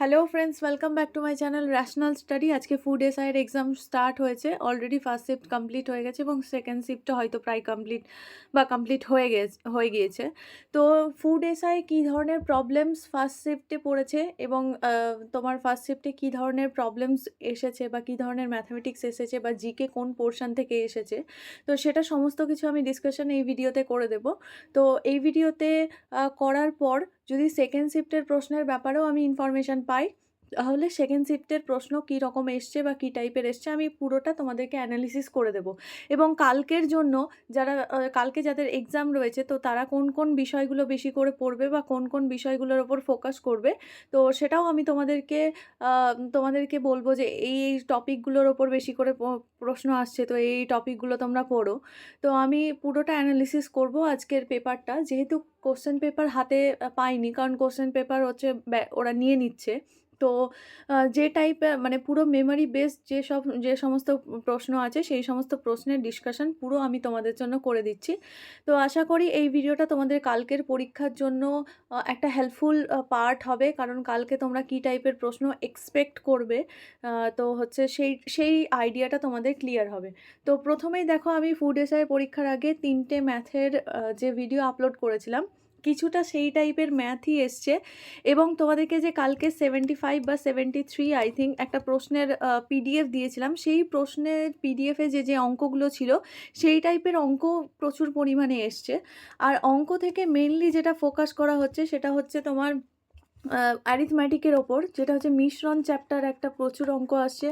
Hello friends welcome back to my channel rational study আজকে food এসআইয়ের exam start হয়েছে already first shift complete হয়ে গেছে এবং সেকেন্ড শিফটটা হয়তো প্রায় কমপ্লিট বা কমপ্লিট হয়ে গেছে, হয়ে গিয়েছে। তো ফুড এসআই কী ধরনের প্রবলেমস ফার্স্ট শিফটে পড়েছে এবং তোমার ফার্স্ট শিফটে কী ধরনের প্রবলেমস এসেছে বা কী ধরনের ম্যাথামেটিক্স এসেছে বা জিকে কোন পোর্শন থেকে এসেছে? তো সেটা সমস্ত কিছু আমি ডিসকাশন এই ভিডিওতে করে দেব। তো এই ভিডিওতে করার পর যদি সেকেন্ড শিফটের প্রশ্নের ব্যাপারেও আমি ইনফরমেশান পাই তাহলে সেকেন্ড শিফটের প্রশ্ন কী রকম এসছে বা কী টাইপের এসছে আমি পুরোটা তোমাদেরকে অ্যানালিসিস করে দেবো। এবং কালকের জন্য যারা কালকে যাদের এক্সাম রয়েছে তো তারা কোন কোন বিষয়গুলো বেশি করে পড়বে বা কোন কোন বিষয়গুলোর ওপর ফোকাস করবে? তো সেটাও আমি তোমাদেরকে তোমাদেরকে বলব যে এই এই টপিকগুলোর ওপর বেশি করে প্রশ্ন আসছে তো এই টপিকগুলো তোমরা পড়ো। তো আমি পুরোটা অ্যানালিসিস করব আজকের পেপারটা যেহেতু কোশ্চেন পেপার হাতে পাইনি, কারণ কোশ্চেন পেপার হচ্ছে ওরা নিয়ে নিচ্ছে। তো যে টাইপের মানে পুরো মেমোরি বেসড যে সব, যে সমস্ত প্রশ্ন আছে, সেই সমস্ত প্রশ্নের ডিসকাশন পুরো আমি তোমাদের জন্য করে দিচ্ছি। তো আশা করি এই ভিডিওটা তোমাদের কালকের পরীক্ষার জন্য একটা হেল্পফুল পার্ট হবে। কারণ কালকে তোমরা কী টাইপের প্রশ্ন এক্সপেক্ট করবে তো হচ্ছে সেই সেই আইডিয়াটা তোমাদের ক্লিয়ার হবে। তো প্রথমেই দেখো আমি ফুড এসআই পরীক্ষার আগে তিনটে ম্যাথের যে ভিডিও আপলোড করেছিলাম কিছুটা সেই টাইপের ম্যাথই এসছে। এবং তোমাদেরকে যে কালকে সেভেন্টি ফাইভ বা সেভেন্টি থ্রি আই থিঙ্ক একটা প্রশ্নের পিডিএফ দিয়েছিলাম, সেই প্রশ্নের পিডিএফে যে যে অঙ্কগুলো ছিল, সেই টাইপের অঙ্ক প্রচুর পরিমাণে এসছে। আর অঙ্ক থেকে মেনলি যেটা ফোকাস করা হচ্ছে, সেটা হচ্ছে তোমার অ্যারিথম্যাটিকের ওপর, যেটা হচ্ছে মিশ্রণ চ্যাপ্টার একটা প্রচুর অঙ্ক আসছে,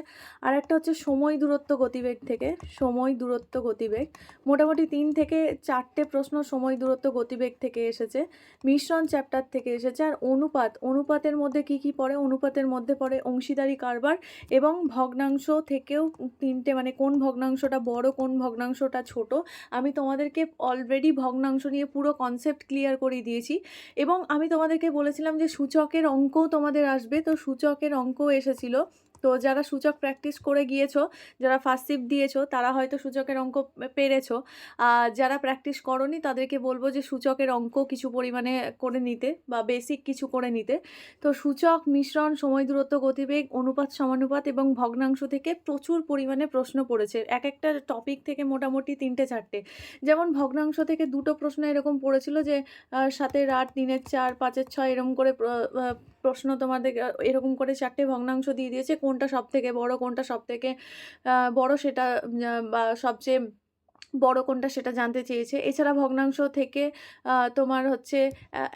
আর একটা হচ্ছে সময় দূরত্ব গতিবেগ থেকে, সময় দূরত্ব গতিবেগ। মোটামুটি তিন থেকে চারটে প্রশ্ন সময় দূরত্ব গতিবেগ থেকে এসেছে, মিশ্রণ চ্যাপ্টার থেকে এসেছে, আর অনুপাত, অনুপাতের মধ্যে কি কি পড়ে? অনুপাতের মধ্যে পড়ে অংশীদারি কারবার এবং ভগ্নাংশ থেকেও তিনটে মানে কোন ভগ্নাংশটা বড়, কোন ভগ্নাংশটা ছোট। আমি তোমাদেরকে অলরেডি ভগ্নাংশ নিয়ে পুরো কনসেপ্ট ক্লিয়ার করে দিয়েছি এবং আমি তোমাদেরকে বলেছিলাম যে সূচকের অঙ্কও তোমাদের আসবে। তো সূচকের অঙ্কও এসেছিল। তো যারা সূচক প্র্যাকটিস করে গিয়েছো, যারা ফার্স্ট শিফট দিয়েছ, তারা হয়তো সূচকের অঙ্ক পেরেছ। আর যারা প্র্যাকটিস করনি, তাদেরকে বলব যে সূচকের অঙ্ক কিছু পরিমাণে করে নিতে বা বেসিক কিছু করে নিতে। তো সূচক, মিশ্রণ, সময় দূরত্ব, গতিবেগ, অনুপাত, সমানুপাত এবং ভগ্নাংশ থেকে প্রচুর পরিমাণে প্রশ্ন পড়েছে। এক একটা টপিক থেকে মোটামুটি তিনটে, চারটে। যেমন ভগ্নাংশ থেকে দুটো প্রশ্ন এরকম পড়েছিল যে সাতের আট, তিনের চার, পাঁচের ছয় এরকম করে প্রশ্ন তোমাদের এরকম করে চারটে ভগ্নাংশ দিয়ে দিয়েছে, কোনটা সব থেকে বড়, কোনটা সব থেকে বড় সেটা বা সবচেয়ে বড় কোনটা সেটা জানতে চেয়েছে। এছাড়া ভগ্নাংশ থেকে তোমার হচ্ছে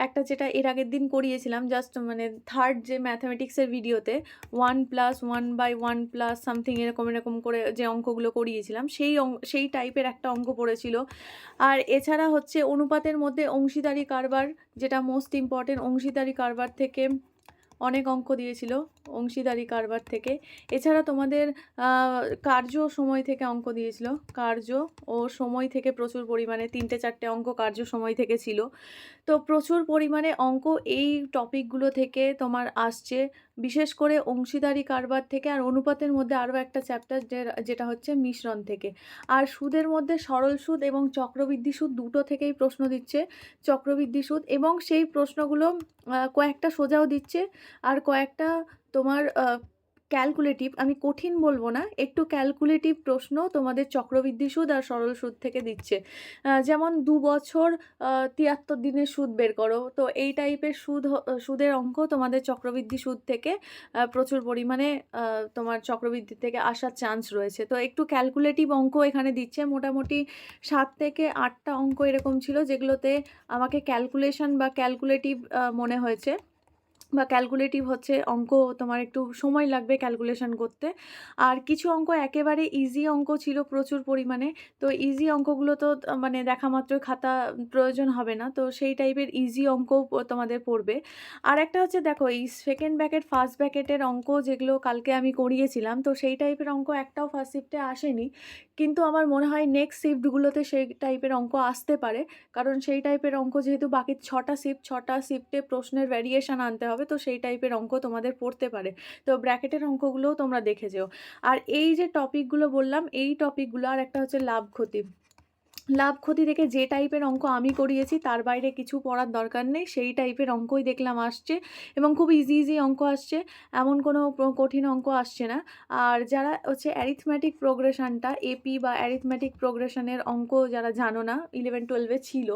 একটা যেটা এর আগের দিন করিয়েছিলাম জাস্ট মানে থার্ড যে ম্যাথামেটিক্সের ভিডিওতে one plus one by one plus something এরকম এরকম করে যে অঙ্কগুলো করিয়েছিলাম, সেই সেই টাইপের একটা অঙ্ক পড়েছিল। আর এছাড়া হচ্ছে অনুপাতের মধ্যে অংশীদারি কারবার, যেটা মোস্ট ইম্পর্টেন্ট অংশীদারি কারবার থেকে অনেক অঙ্ক দিয়েছিল অংশীদারি কারবার থেকে। এছাড়া তোমাদের কার্য সময় থেকে অঙ্ক দিয়েছিল। কার্য ও সময় থেকে প্রচুর পরিমাণে, তিনটে চারটে অঙ্ক কার্য সময় থেকে ছিল। তো প্রচুর পরিমাণে অঙ্ক এই টপিকগুলো থেকে তোমার আসছে। বিশেষ করে অংশীদারি কারবার থেকে আর অনুপাতের মধ্যে আরও একটা চ্যাপ্টার যেটা হচ্ছে মিশ্রণ থেকে। আর সুদের মধ্যে সরল সুদ এবং চক্রবৃদ্ধি সুদ দুটো থেকেই প্রশ্ন দিচ্ছে চক্রবৃদ্ধি সুদ এবং সেই প্রশ্নগুলো কয়েকটা সোজাও দিচ্ছে। আর কয়েকটা তোমার ক্যালকুলেটিভ আমি কঠিন বলব না, একটু ক্যালকুলেটিভ প্রশ্ন তোমাদের চক্রবৃদ্ধি সুদ আর সরল সুদ থেকে দিচ্ছে। যেমন দু বছর তিয়াত্তর দিনের সুদ বের করো, তো এই টাইপের সুদ সুদের অঙ্ক তোমাদের চক্রবৃদ্ধি সুদ থেকে প্রচুর পরিমাণে তোমার চক্রবৃদ্ধি থেকে আসার চান্স রয়েছে। তো একটু ক্যালকুলেটিভ অঙ্ক এখানে দিচ্ছে, মোটামুটি সাত থেকে আটটা অঙ্ক এরকম ছিল, যেগুলোতে আমাকে ক্যালকুলেশন বা ক্যালকুলেটিভ মনে হয়েছে। বা ক্যালকুলেটিভ হচ্ছে অঙ্ক, তোমার একটু সময় লাগবে ক্যালকুলেশন করতে। আর কিছু অঙ্ক একেবারে ইজি অঙ্ক ছিল প্রচুর পরিমাণে। তো ইজি অঙ্কগুলো তো মানে দেখা মাত্র খাতা, প্রয়োজন হবে না। তো সেই টাইপের ইজি অঙ্কও প- তোমাদের পড়বে। আর একটা হচ্ছে দেখো, এই সেকেন্ড ব্যাকেট ফার্স্ট ব্যাকেটের অঙ্ক যেগুলো কালকে আমি করিয়েছিলাম, তো সেই টাইপের অঙ্ক একটাও ফার্স্ট শিফটে আসেনি। কিন্তু আমার মনে হয় নেক্সট শিফটগুলোতে সেই টাইপের অঙ্ক আসতে পারে। কারণ সেই টাইপের অঙ্ক যেহেতু বাকি ছটা শিফট ছটা শিফটে প্রশ্নের ভ্যারিয়েশন আনতে হবে। তো সেই টাইপের অঙ্ক তোমাদের পড়তে পারে। তো ব্র্যাকেটের অঙ্কগুলোও তোমরা দেখে যেও। আর এই যে টপিকগুলো বললাম, এই টপিকগুলো আর একটা হচ্ছে লাভ ক্ষতি। লাভ ক্ষতি থেকে যে টাইপের অঙ্ক আমি করিয়েছি, তার বাইরে কিছু পড়ার দরকার নেই। সেই টাইপের অঙ্কই দেখলাম আসছে এবং খুব ইজি ইজি অঙ্ক আসছে। এমন কোনো কঠিন অঙ্ক আসছে না। আর যারা হচ্ছে অ্যারিথমেটিক প্রোগ্রেশনটা এপি বা অ্যারিথমেটিক প্রোগ্রেশনের অঙ্ক যারা জানো না ইলেভেন টুয়েলভে ছিল,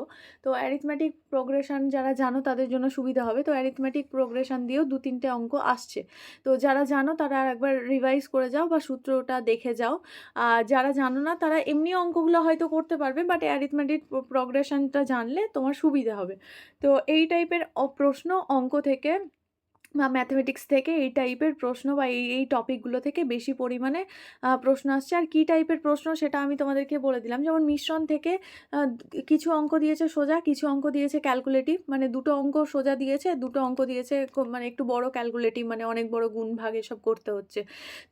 তো অ্যারিথমেটিক প্রোগ্রেশন যারা জানো তাদের জন্য সুবিধা হবে। তো অ্যারিথমেটিক প্রোগ্রেশন দিয়েও দু, তিনটে অঙ্ক আসছে। তো যারা জানো তারা একবার রিভাইজ করে যাও বা সূত্রটা দেখে যাও। আর যারা জানো না তারা এমনি অঙ্কগুলো হয়তো করতে পারবে বাট অ্যারিথমেটিক প্রগ্রেশনটা জানলে তোমার সুবিধা হবে। তো এই টাইপের প্রশ্ন অঙ্ক থেকে বা ম্যাথামেটিক্স থেকে এই টাইপের প্রশ্ন বা এই এই টপিকগুলো থেকে বেশি পরিমাণে প্রশ্ন আসছে। আর কী টাইপের প্রশ্ন সেটা আমি তোমাদেরকে বলে দিলাম। যেমন মিশ্রণ থেকে কিছু অঙ্ক দিয়েছে সোজা, কিছু অঙ্ক দিয়েছে ক্যালকুলেটিভ মানে দুটো অঙ্ক সোজা দিয়েছে, দুটো অঙ্ক দিয়েছে মানে একটু বড় ক্যালকুলেটিভ মানে অনেক বড় গুণ ভাগ এসব করতে হচ্ছে।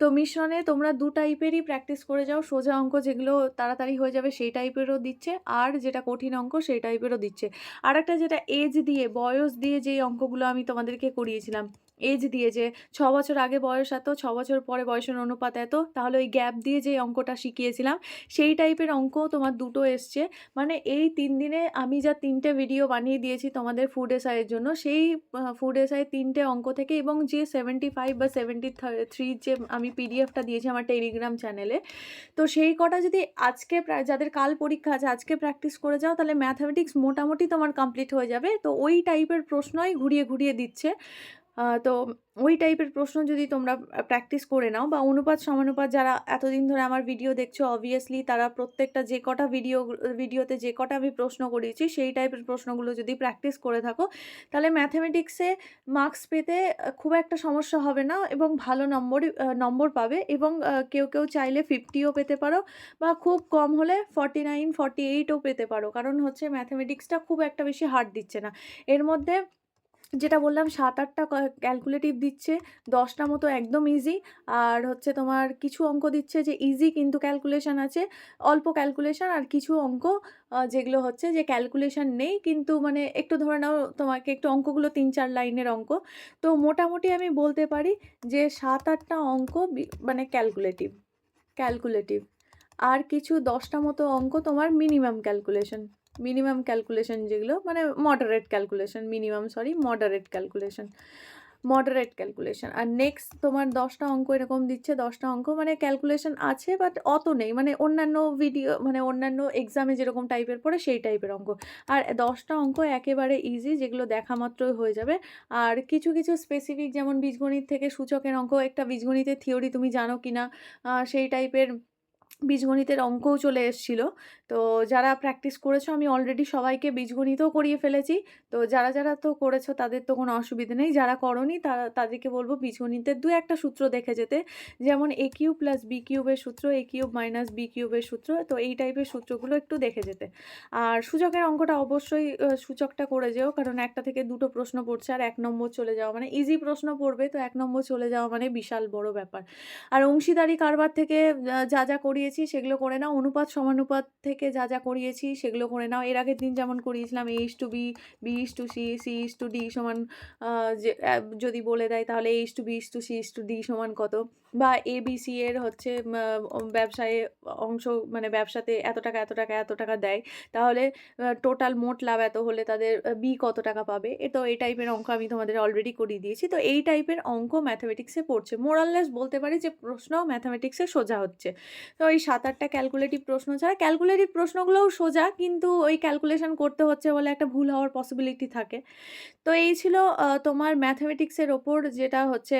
তো মিশ্রণে তোমরা দু টাইপেরই প্র্যাকটিস করে যাও। সোজা অঙ্ক যেগুলো তাড়াতাড়ি হয়ে যাবে সেই টাইপেরও দিচ্ছে, আর যেটা কঠিন অঙ্ক সেই টাইপেরও দিচ্ছে। আর একটা যেটা এজ দিয়ে, বয়স দিয়ে যেই অঙ্কগুলো আমি তোমাদেরকে করিয়েছিলাম এজ দিয়ে যে ছ বছর আগে বয়স এত, ছ বছর পরে বয়সের অনুপাত এত, তাহলে ওই গ্যাপ দিয়ে যে অঙ্কটা শিখিয়েছিলাম, সেই টাইপের অঙ্ক তোমার দুটো এসছে। মানে এই তিন দিনে আমি যা তিনটে ভিডিও বানিয়ে দিয়েছি তোমাদের ফুড এসআইয়ের জন্য, সেই ফুড এসআই তিনটে অঙ্ক থেকে এবং যে সেভেন্টি ফাইভ বা সেভেন্টি থ্রি যে আমি পিডিএফটা দিয়েছি আমার টেলিগ্রাম চ্যানেলে তো সেই কটা যদি আজকে যাদের কাল পরীক্ষা আছে, আজকে প্র্যাকটিস করে যাও, তাহলে ম্যাথামেটিক্স মোটামুটি তোমার কমপ্লিট হয়ে যাবে। তো ওই টাইপের প্রশ্নই ঘুরিয়ে ঘুরিয়ে দিচ্ছে। তো ওই টাইপের প্রশ্ন যদি তোমরা প্র্যাকটিস করে নাও বা অনুপাত, সমানুপাত যারা এতদিন ধরে আমার ভিডিও দেখছ অবভিয়াসলি তারা প্রত্যেকটা যে কটা ভিডিও ভিডিওতে যে কটা আমি প্রশ্ন করিয়েছি, সেই টাইপের প্রশ্নগুলো যদি প্র্যাকটিস করে থাকো, তাহলে ম্যাথামেটিক্সে মার্কস পেতে খুব একটা সমস্যা হবে না এবং ভালো নম্বর নম্বর পাবে এবং কেউ কেউ চাইলে ফিফটিও পেতে পারো বা খুব কম হলে ফর্টি নাইন ফর্টি এইটও পেতে পারো। কারণ হচ্ছে ম্যাথামেটিক্সটা খুব একটা বেশি হার্ড দিচ্ছে না। এর মধ্যে যেটা বললাম সাত, আটটা ক্যালকুলেটিভ দিচ্ছে, দশটা মতো একদম ইজি আর হচ্ছে তোমার কিছু অঙ্ক দিচ্ছে যে ইজি কিন্তু ক্যালকুলেশন আছে, অল্প ক্যালকুলেশন আর কিছু অঙ্ক যেগুলো হচ্ছে যে ক্যালকুলেশন নেই, কিন্তু মানে একটু ধরে নাও তোমাকে একটু অঙ্কগুলো তিন, চার লাইনের অঙ্ক। তো মোটামুটি আমি বলতে পারি যে সাত, আটটা অঙ্ক মানে ক্যালকুলেটিভ ক্যালকুলেটিভ আর কিছু দশটা মতো অঙ্ক তোমার মিনিমাম ক্যালকুলেশন মিনিমাম ক্যালকুলেশন যেগুলো মানে moderate calculation minimum sorry moderate calculation moderate calculation আর নেক্সট তোমার দশটা অঙ্ক এরকম দিচ্ছে, দশটা অঙ্ক মানে ক্যালকুলেশন আছে বাট অত নেই। মানে অন্যান্য ভিডিও মানে অন্যান্য এক্সামে যেরকম টাইপের পড়ে, সেই টাইপের অঙ্ক। আর দশটা অঙ্ক একেবারে ইজি যেগুলো দেখা মাত্রই হয়ে যাবে। আর কিছু কিছু স্পেসিফিক যেমন বীজগণিত থেকে সূচকের অঙ্ক, একটা বীজগণিতের থিওরি তুমি জানো কি না সেই টাইপের বীজগণিতের অঙ্কও চলে এসেছিল। তো যারা প্র্যাকটিস করেছ, আমি অলরেডি সবাইকে বীজগণিতও করিয়ে ফেলেছি। তো যারা যারা তো করেছ, তাদের তো কোনো অসুবিধা নেই। যারা করনি তারা তাদেরকে বলব বীজগণিতের দু একটা সূত্র দেখে যেতে। যেমন এ কিউব প্লাস বি কিউবের সূত্র এ কিউব মাইনাস বি কিউবের সূত্র, তো এই টাইপের সূত্রগুলো একটু দেখে যেতে। আর সূচকের অঙ্কটা অবশ্যই সূচকটা করে যেও, কারণ একটা থেকে দুটো প্রশ্ন পড়ছে আর এক নম্বর চলে যাওয়া মানে ইজি প্রশ্ন পড়বে, তো এক নম্বর চলে যাওয়া মানে বিশাল বড় ব্যাপার। আর অংশীদারি কারবার থেকে যা যা যা করিয়েছি, সেগুলো করে নাও। অনুপাত, সমানুপাত থেকে যা যা করিয়েছি, সেগুলো করে নাও। এর আগের দিন যেমন করিয়েছিলাম H two B B is two C C is two D সমান যদি বলে দেয় তাহলে H two B is two C is two D সমান কত? বা এ বি সি এর হচ্ছে ব্যবসায়ে অংশ মানে ব্যবসাতে এত টাকা এত টাকা এত টাকা দেয়। তাহলে টোটাল মোট লাভ এত হলে তাদের বি কত টাকা পাবে? এ, তো এই টাইপের অঙ্ক আমি তোমাদের অলরেডি করিয়ে দিয়েছি। তো এই টাইপের অঙ্ক ম্যাথামেটিক্সে পড়ছে। মোরাললেস বলতে পারি যে প্রশ্ন ম্যাথামেটিক্সে সোজা হচ্ছে। তো ওই সাত আটটা ক্যালকুলেটিভ প্রশ্ন ছাড়া ক্যালকুলেটিভ প্রশ্নগুলোও সোজা, কিন্তু ওই ক্যালকুলেশন করতে হচ্ছে বলে একটা ভুল হওয়ার পসিবিলিটি থাকে। তো এই ছিল তোমার ম্যাথামেটিক্সের ওপর যেটা হচ্ছে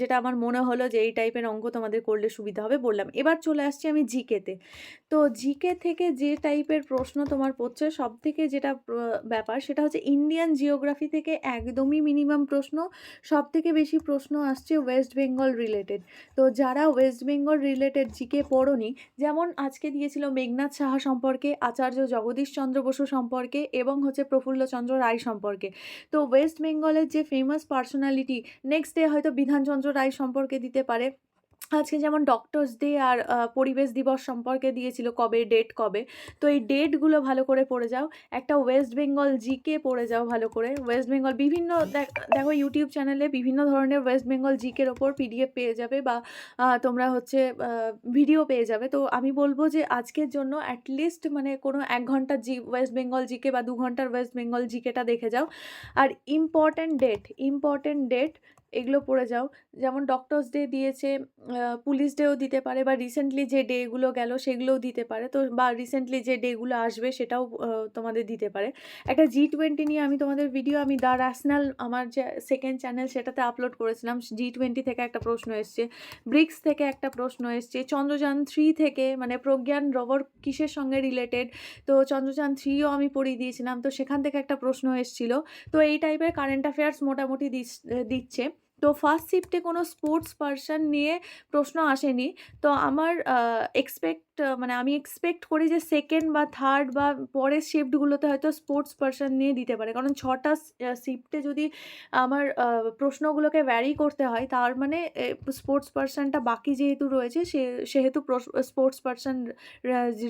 যেটা আমার মনে হলো যে এই টাইপের অঙ্ক তোমাদের করলে সুবিধা হবে বললাম। এবার চলে আসছি আমি জিকেতে তো। জিকে থেকে যে টাইপের প্রশ্ন তোমার পড়ছে সব থেকে যেটা ব্যাপার সেটা হচ্ছে ইন্ডিয়ান জিওগ্রাফি থেকে একদমই মিনিমাম প্রশ্ন সব থেকে বেশি প্রশ্ন আসছে ওয়েস্ট বেঙ্গল রিলেটেড তো যারা ওয়েস্ট বেঙ্গল রিলেটেড জিকে পড়নি যেমন আজকে দিয়েছিল মেঘনাথ সাহা সম্পর্কে, আচার্য জগদীশ চন্দ্র বসু সম্পর্কে এবং হচ্ছে প্রফুল্লচন্দ্র রায় সম্পর্কে। তো ওয়েস্ট বেঙ্গলের যে ফেমাস পার্সোনালিটি নেক্সট ডে হয়তো বিধানচন্দ্র রায় সম্পর্কে দিতে পারে। আজকে যেমন ডক্টরস ডে আর পরিবেশ দিবস সম্পর্কে দিয়েছিল কবে, ডেট কবে। তো এই ডেটগুলো ভালো করে পড়ে যাও। একটা ওয়েস্ট বেঙ্গল জিকে পড়ে যাও ভালো করে। ওয়েস্ট বেঙ্গল বিভিন্ন দেখ ইউটিউব চ্যানেলে বিভিন্ন ধরনের ওয়েস্ট বেঙ্গল জিকের ওপর পিডিএফ পেয়ে যাবে বা তোমরা হচ্ছে ভিডিও পেয়ে যাবে। তো আমি বলব যে আজকের জন্য অ্যাটলিস্ট মানে কোনো এক ঘণ্টার জি ওয়েস্ট বেঙ্গল জিকে বা দু ঘণ্টার ওয়েস্ট বেঙ্গল জিকেটা দেখে যাও। আর ইম্পর্ট্যান্ট ডেট, ইম্পর্ট্যান্ট ডেট এগুলো পড়ে যাও। যেমন ডক্টরস ডে দিয়েছে, পুলিশ ডেও দিতে পারে বা রিসেন্টলি যে ডেগুলো গেল সেগুলোও দিতে পারে। তো বা রিসেন্টলি যে ডেগুলো আসবে সেটাও তোমাদের দিতে পারে। একটা জি-20 নিয়ে আমি তোমাদের ভিডিও আমি দ্য র‍্যাশনাল আমার যে 2nd চ্যানেল সেটাতে আপলোড করেছিলাম। জি-20 থেকে একটা প্রশ্ন এসছে। ব্রিক্স থেকে একটা প্রশ্ন এসছে। চন্দ্রযান থ্রি থেকে মানে প্রজ্ঞান রোবর কিসের সঙ্গে রিলেটেড? তো চন্দ্রযান থ্রিও আমি পড়িয়ে দিয়েছিলাম। তো সেখান থেকে একটা প্রশ্ন এসছিল। তো এই টাইপের কারেন্ট অ্যাফেয়ার্স মোটামুটি দিচ্ছে। তো ফার্স্ট শিফটে কোনো স্পোর্টস পারসন নিয়ে প্রশ্ন আসেনি। তো আমার এক্সপেক্ট মানে আমি এক্সপেক্ট করি যে সেকেন্ড বা থার্ড বা পরের শিফটগুলোতে হয়তো স্পোর্টস পারসন নিয়ে দিতে পারে। কারণ ৬ টা শিফটে যদি আমার প্রশ্নগুলোকে ভ্যারি করতে হয়, তার মানে স্পোর্টস পারসনটা বাকি যেহেতু রয়েছে, সে, সেহেতু স্পোর্টস পারসন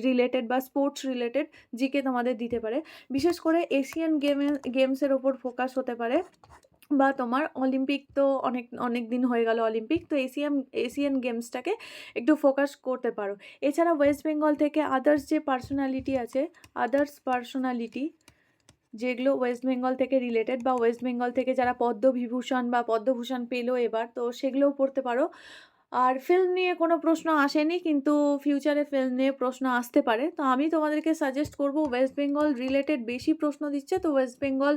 রিলেটেড বা স্পোর্টস রিলেটেড জিকে তোমাদের দিতে পারে। বিশেষ করে এশিয়ান গেমে গেমসের ওপর ফোকাস হতে পারে বা তোমার অলিম্পিক তো অনেক অনেক দিন হয়ে গেল অলিম্পিক। তো এশিয়ান এশিয়ান গেমসটাকে একটু ফোকাস করতে পারো। এছাড়া ওয়েস্ট বেঙ্গল থেকে আদার্স যে পার্সোনালিটি আছে, আদার্স পার্সোনালিটি যেগুলো ওয়েস্ট বেঙ্গল থেকে রিলেটেড বা ওয়েস্ট বেঙ্গল থেকে যারা পদ্মবিভূষণ বা পদ্মভূষণ পেল এবার তো সেগুলোও পড়তে পারো। আর ফিল্ম নিয়ে কোনো প্রশ্ন আসেনি কিন্তু ফিউচারে ফিল্ম নিয়ে প্রশ্ন আসতে পারে। তো আমি তোমাদেরকে সাজেস্ট করব ওয়েস্ট বেঙ্গল রিলেটেড বেশি প্রশ্ন দিচ্ছে তো ওয়েস্ট বেঙ্গল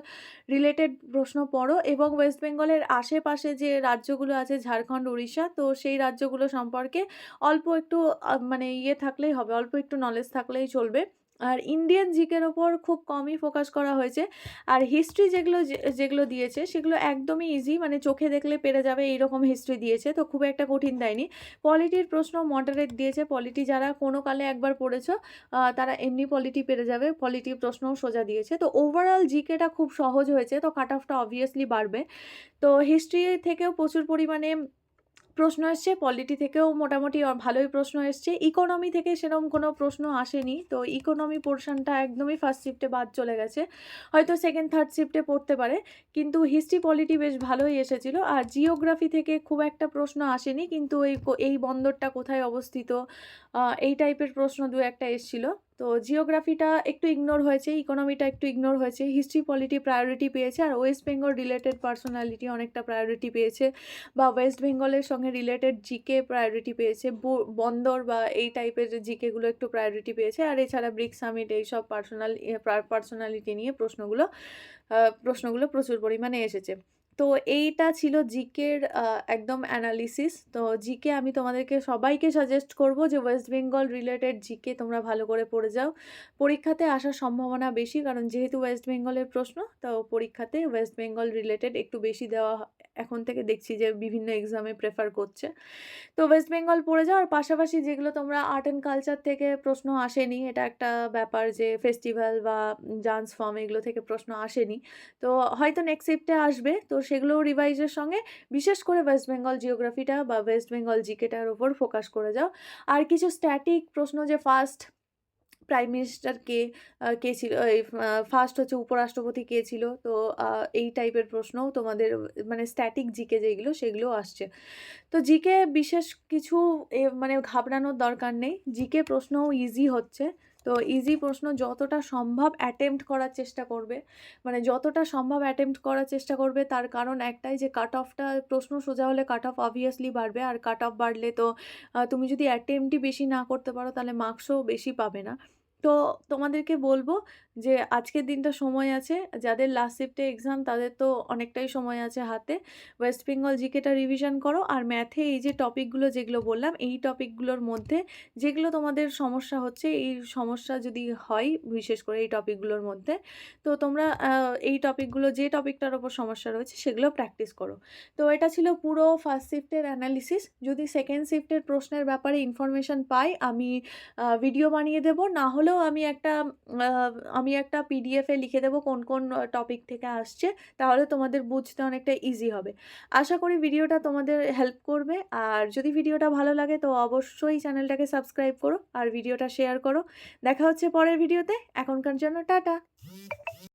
রিলেটেড প্রশ্ন পড়ো এবং ওয়েস্ট বেঙ্গলের আশেপাশে যে রাজ্যগুলো আছে ঝাড়খণ্ড, উড়িষ্যা তো সেই রাজ্যগুলো সম্পর্কে অল্প একটু মানে ইয়ে থাকলেই হবে, অল্প একটু নলেজ থাকলেই চলবে। আর ইন্ডিয়ান জিকের ওপর খুব কমই ফোকাস করা হয়েছে। আর হিস্ট্রি যেগুলো যেগুলো দিয়েছে, সেগুলো একদমই ইজি মানে চোখে দেখলে পেরে যাবে এইরকম হিস্ট্রি দিয়েছে। তো খুব একটা কঠিন দেয়নি। পলিটির প্রশ্ন মডারেট দিয়েছে। পলিটি যারা কোনো কালে একবার পড়েছো তারা এমনি পলিটি পেরে যাবে। পলিটি প্রশ্নও সোজা দিয়েছে। তো ওভারঅল জিকেটা খুব সহজ হয়েছে। তো কাট অফটা অবভিয়াসলি বাড়বে। তো হিস্ট্রি থেকেও প্রচুর পরিমাণে প্রশ্ন এসছে। পলিটি থেকেও মোটামুটি ভালোই প্রশ্ন এসছে। ইকোনমি থেকে সেরকম কোনো প্রশ্ন আসেনি। তো ইকোনমি পোরশনটা একদমই ফার্স্ট শিফটে বাদ চলে গেছে। হয়তো 2nd, 3rd শিফটে পড়তে পারে। কিন্তু হিস্ট্রি, পলিটি বেশ ভালোই এসেছিল। আর জিওগ্রাফি থেকে খুব একটা প্রশ্ন আসেনি। কিন্তু এই এই বন্দরটা কোথায় অবস্থিত? এই টাইপের প্রশ্ন ২-১ টা এসছিল। তো জিওগ্রাফিটা একটু ইগনোর হয়েছে। ইকোনমিটা একটু ইগনোর হয়েছে। হিস্ট্রি, পলিটি প্রায়োরিটি পেয়েছে। আর ওয়েস্ট বেঙ্গল রিলেটেড পার্সোনালিটি অনেকটা প্রায়োরিটি পেয়েছে। বা ওয়েস্ট বেঙ্গলের সঙ্গে রিলেটেড জিকে প্রায়োরিটি পেয়েছে। বন্দর বা এই টাইপের জিকেগুলো একটু প্রায়োরিটি পেয়েছে। আর এছাড়া ব্রিক্স সামিট এইসব পার্সোনাল পার্সোনালিটি নিয়ে প্রশ্নগুলো প্রশ্নগুলো প্রচুর পরিমাণে এসেছে। তো এইটা ছিল জিকের একদম অ্যানালিসিস। তো জিকে আমি তোমাদেরকে সবাইকে সাজেস্ট করব যে ওয়েস্ট বেঙ্গল রিলেটেড জিকে তোমরা ভালো করে পড়ে যাও। পরীক্ষাতে আসার সম্ভাবনা বেশি, কারণ যেহেতু ওয়েস্ট বেঙ্গলের প্রশ্ন, তো পরীক্ষাতে ওয়েস্ট বেঙ্গল রিলেটেড একটু বেশি দেওয়া এখন থেকে দেখছি যে বিভিন্ন এক্সামে প্রেফার করছে। তো ওয়েস্ট বেঙ্গল পড়ে যাও। আর পাশাপাশি যেগুলো তোমরা আর্ট অ্যান্ড কালচার থেকে প্রশ্ন আসেনি, এটা একটা ব্যাপার যে ফেস্টিভ্যাল বা ডান্স ফর্ম এগুলো থেকে প্রশ্ন আসেনি। তো হয়তো নেক্সট শিফটে আসবে। তো সেগুলোও রিভাইজের সঙ্গে বিশেষ করে ওয়েস্ট বেঙ্গল জিওগ্রাফিটা বা ওয়েস্ট বেঙ্গল জিকেটার ওপর ফোকাস করে যাও। আর কিছু স্ট্যাটিক প্রশ্ন যে ফার্স্ট প্রাইম মিনিস্টার কে? কে ছিল? ফার্স্ট হচ্ছে উপরাষ্ট্রপতি কে ছিল? তো এই টাইপের প্রশ্নও তোমাদের মানে স্ট্যাটিক জিকে যেগুলো সেগুলোও আসছে। তো জিকে বিশেষ কিছু মানে ঘাবড়ানোর দরকার নেই। জিকে প্রশ্নও ইজি হচ্ছে। তো ইজি প্রশ্ন যতটা সম্ভব অ্যাটেম্প্ট করার চেষ্টা করবে। মানে যতটা সম্ভব অ্যাটেম্প্ট করার চেষ্টা করবে, তার কারণ একটাই যে কাট অফটা প্রশ্ন সোজা হলে কাট অফ অবভিয়াসলি বাড়বে। আর কাট অফ বাড়লে তো তুমি যদি অ্যাটেম্প্টই বেশি না করতে পারো, তাহলে মার্কসও বেশি পাবে না। তো তোমাদেরকে বলব যে আজকের দিনটা সময় আছে। যাদের লাস্ট শিফটে এক্সাম তাদের তো অনেকটাই সময় আছে হাতে। ওয়েস্ট বেঙ্গল জিকেটা রিভিশন করো। আর ম্যাথে এই যে টপিকগুলো যেগুলো বললাম, এই টপিকগুলোর মধ্যে যেগুলো তোমাদের সমস্যা হচ্ছে, এই সমস্যা যদি হয়, বিশেষ করে এই টপিকগুলোর মধ্যে, তো তোমরা এই টপিকগুলো যে টপিকটার ওপর সমস্যা রয়েছে সেগুলো প্র্যাকটিস করো। তো এটা ছিল পুরো ফার্স্ট শিফটের অ্যানালিসিস। যদি সেকেন্ড শিফটের প্রশ্নের ব্যাপারে ইনফরমেশন পাই, আমি ভিডিও বানিয়ে দেব। না হলেও আমি একটা আমি আমি একটা পিডিএফে লিখে দেবো কোন কোন টপিক থেকে আসছে, তাহলে তোমাদের বুঝতে অনেকটা ইজি হবে। আশা করি ভিডিওটা তোমাদের হেল্প করবে। আর যদি ভিডিওটা ভালো লাগে, তো অবশ্যই চ্যানেলটাকে সাবস্ক্রাইব করো আর ভিডিওটা শেয়ার করো। দেখা হচ্ছে পরের ভিডিওতে এখনকার জন্য টাটা।